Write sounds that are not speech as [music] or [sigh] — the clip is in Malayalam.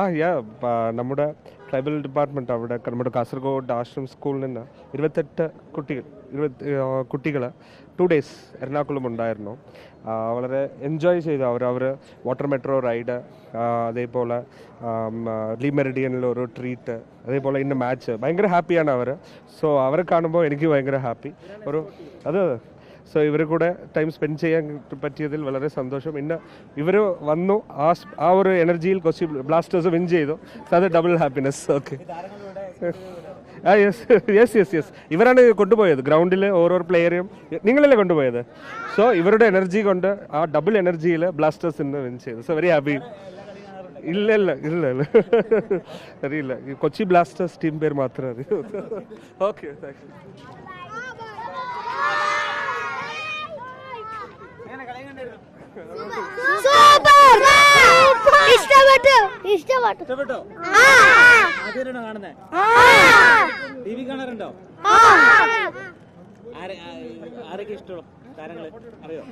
ആ യാ നമ്മുടെ ട്രൈബൽ ഡിപ്പാർട്ട്മെന്റ് അവിടെ നമ്മുടെ കാസർഗോഡ് ആശ്രം സ്കൂളിൽ നിന്ന് ഇരുപത്തെട്ട് കുട്ടികൾ ഇരുപത്തി കുട്ടികൾ ടു ഡേയ്സ് എറണാകുളം ഉണ്ടായിരുന്നു. വളരെ എൻജോയ് ചെയ്തു അവർ അവർ വാട്ടർ മെട്രോ റൈഡ് അതേപോലെ ലീ മെറിഡിയനിൽ ഒരു ട്രീറ്റ് അതേപോലെ ഇന്ന് മാച്ച് ഭയങ്കര ഹാപ്പിയാണ് അവർ. സോ അവരെ കാണുമ്പോൾ എനിക്ക് ഭയങ്കര ഹാപ്പി ഒരു അത്. സോ ഇവർ കൂടെ ടൈം സ്പെൻഡ് ചെയ്യാൻ പറ്റിയതിൽ വളരെ സന്തോഷം. ഇന്ന് ഇവർ വന്നു ആ ആ ഒരു എനർജിയിൽ കൊച്ചി ബ്ലാസ്റ്റേഴ്സ് വിൻ ചെയ്തു. സോ അത് ഡബിൾ ഹാപ്പിനെസ് ഓക്കെ ആ യെസ് യെസ് യെസ് യെസ് ഇവരാണ് കൊണ്ടുപോയത്. ഗ്രൗണ്ടിൽ ഓരോ പ്ലെയറെയും നിങ്ങളല്ലേ കൊണ്ടുപോയത്? സോ ഇവരുടെ എനർജി കൊണ്ട് ആ ഡബിൾ എനർജിയിൽ ബ്ലാസ്റ്റേഴ്സ് ഇന്ന് വിൻ ചെയ്തു. സോ വെരി ഹാപ്പി ഇല്ല ഇല്ല ഇല്ല ഇല്ല. [laughs] അറിയില്ല. കൊച്ചി ബ്ലാസ്റ്റേഴ്സ് ടീം പേര് മാത്രമേ അറിയൂ. Okay thank you super! ഇഷ്ടപ്പെട്ടു. ഇഷ്ടപ്പെട്ടു. ഇഷ്ടപ്പെട്ടോ? ആദ്യമായിട്ടാണോ കാണുന്നേ? ടി വി കാണാറുണ്ടോ? ആരൊക്കെ ഇഷ്ടമുള്ള താരങ്ങൾ? അറിയോ?